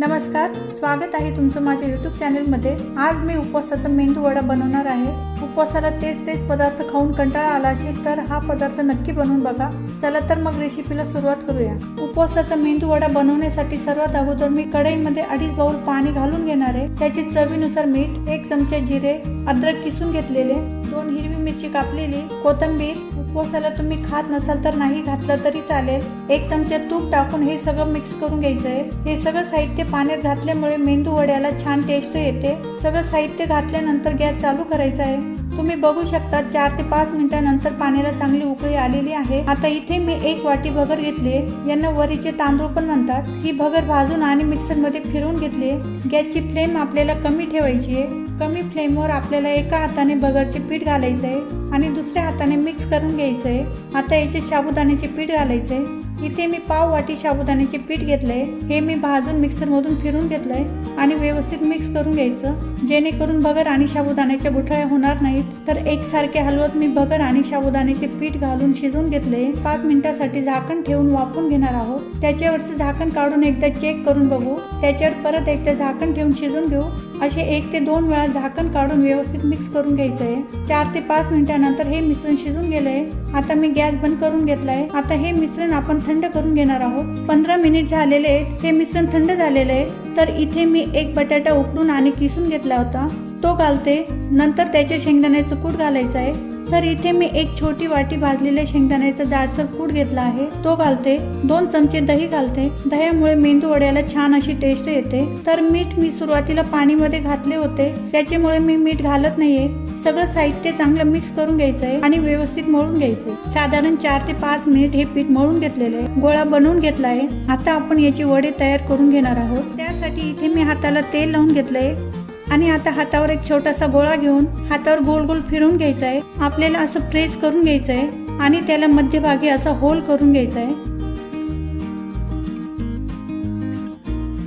नमस्कार स्वागत आहे तुमचं माझ्या यूट्यूब चॅनलमध्ये आज मी उपवासाचा मेंदू वडा बनवणार आहे. उपवासाला तेच तेच पदार्थ खाऊन कंटाळा आला असेल तर हा पदार्थ नक्की बनवून बघा. चला तर मग रेसिपीला सुरुवात करूया. उपवासाचा मेंदू वडा बनवण्यासाठी सर्वात अगोदर मी कढईमध्ये अडीच बाउल पाणी घालून घेणार आहे. त्याची चवीनुसार मीठ एक चमचे जिरे अद्रक किसून घेतलेले दोन हिरवी मिरची कापलेली. कोथिंबीर उपवासाला तुम्ही खात नसाल तर नाही घातलं तरी चालेल. एक चमचा तूप टाकून हे सगळं मिक्स करून घ्यायचं आहे हे सगळं साहित्य पाण्यात घातल्यामुळे मेंदू वड्याला छान टेस्ट येते. सगळं साहित्य घातल्यानंतर गॅस चालू करायचा आहे. तुम्ही बघू शकता चार ते पाच मिनिटांनंतर पाण्याला चांगली उकळी आलेली आहे. आता इथे मी एक वाटी भगर घेतली. आहे यांना वरीचे तांदूळ पण म्हणतात. ही भगर भाजून आणि मिक्सरमध्ये फिरवून घेतली. आहे गॅसची फ्लेम आपल्याला कमी ठेवायची आहे. कमी फ्लेमवर आपल्याला एका हाताने भगरचे पीठ घालायचं आहे आणि दुसऱ्या हाताने मिक्स करून घ्यायचं आहे आता याचे साबुदाण्याचे पीठ घालायचं आहे इथे मी पाव वाटी साबुदाण्याचे पीठ घेतलंय. हे मी भाजून मिक्सरमधून फिरून घेतलंय आणि व्यवस्थित मिक्स करून घ्यायचं. जेणेकरून बगर आणि साबुदाण्याच्या गुठळ्या होणार नाहीत. तर एकसारखे हलवत मी बगर आणि साबुदाण्याचे पीठ घालून शिजवून घेतले. पाच मिनिटासाठी झाकण ठेवून वापरून घेणार आहोत. त्याच्यावरचं झाकण काढून एकदा चेक करून बघू. त्याच्यावर परत एकदा झाकण ठेवून शिजून घेऊ. असे एक ते दोन वेळा झाकण काढून व्यवस्थित मिक्स करून घ्यायचं आहे चार ते पाच मिनिटानंतर हे मिश्रण शिजून गेलंय. आता मी गॅस बंद करून घेतलाय. आता हे मिश्रण आपण थंड करून घेणार आहोत. पंधरा मिनिट झालेले आहेत. हे मिश्रण थंड झालेलं आहे. तर इथे मी एक बटाटा उकडून आणि किसून घेतला होता. तो घालते. नंतर त्याचे शेंगदाण्याचं कूट घालायचं आहे. तर इथे मी एक छोटी वाटी भाजलेल्या शेंगदाण्याचा जाडसर कूट घेतला आहे. तो घालते दोन चमचे दही घालते. दह्यामुळे मेंदू वड्याला छान अशी टेस्ट येते. तर मीठ मी सुरुवातीला पाणीमध्ये घातले होते. त्याच्यामुळे मी मीठ घालत नाहीये. सगळं साहित्य चांगलं मिक्स करून घ्यायचं आहे आणि व्यवस्थित मळून घ्यायचंय. साधारण चार ते पाच मिनिट हे पीठ मळून घेतलेलं आहे. गोळा बनवून घेतला आहे. आता आपण याची वडे तयार करून घेणार आहोत. त्यासाठी इथे मी हाताला तेल लावून घेतलंय. आणि आता हातावर एक छोटासा गोळा घेऊन हातावर गोल गोल फिरून घ्यायचा आहे आपल्याला असं प्रेस करून घ्यायचं आहे आणि त्याला मध्यभागी असा होल करून घ्यायचा आहे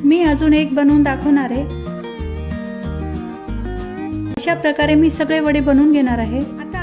मी अजून एक बनवून दाखवणार आहे. अशा प्रकारे मी सगळे वडे बनवून घेणार आहे.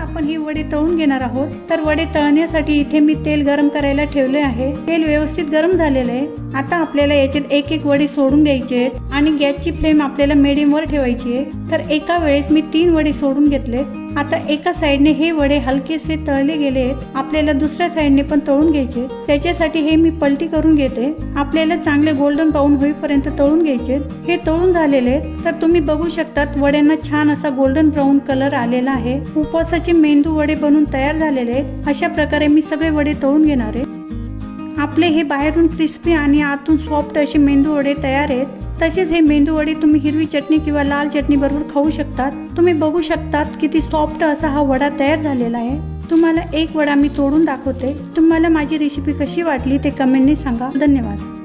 आपण ही वडे तळून घेणार आहोत. तर वडे तळण्यासाठी इथे मी तेल गरम करायला ठेवले आहे. तेल व्यवस्थित गरम झालेलं आहे. आता आपल्याला याच्यात एक एक वडे सोडून द्यायचे आहेत आणि गॅसची फ्लेम आपल्याला medium वर ठेवायची आहे. तर एका वेळेस मी तीन वडे सोडून घेतले. आता एका साईडने हे वडे हलकेसे तळले गेले आहेत. आपल्याला दुसऱ्या साईडने पण तळून घ्यायचे त्याच्यासाठी हे मी पलटी करून घेते. आपल्याला चांगले गोल्डन ब्राऊन होईपर्यंत तळून घ्यायचे हे तळून झालेले तर तुम्ही बघू शकतात वड्यांना छान असा गोल्डन ब्राऊन कलर आलेला आहे. उपवासाचे मेंदू वडे बनून तयार झालेले आहेत. अशा प्रकारे मी सगळे वडे तळून घेणार आहे. आपले हे बाहेरून क्रिस्पी आणि आतून सॉफ्ट असे मेंदू वडे तयार आहेत. तसेच हे मेंदू वडे तुम्ही हिरवी चटणी किंवा लाल चटणी बरोबर खाऊ शकतात. तुम्ही बघू शकतात किती सॉफ्ट असा हा वडा तयार झालेला आहे. तुम्हाला एक वडा मी तोडून दाखवते. तुम्हाला माझी रेसिपी कशी वाटली ते कमेंटने सांगा. धन्यवाद.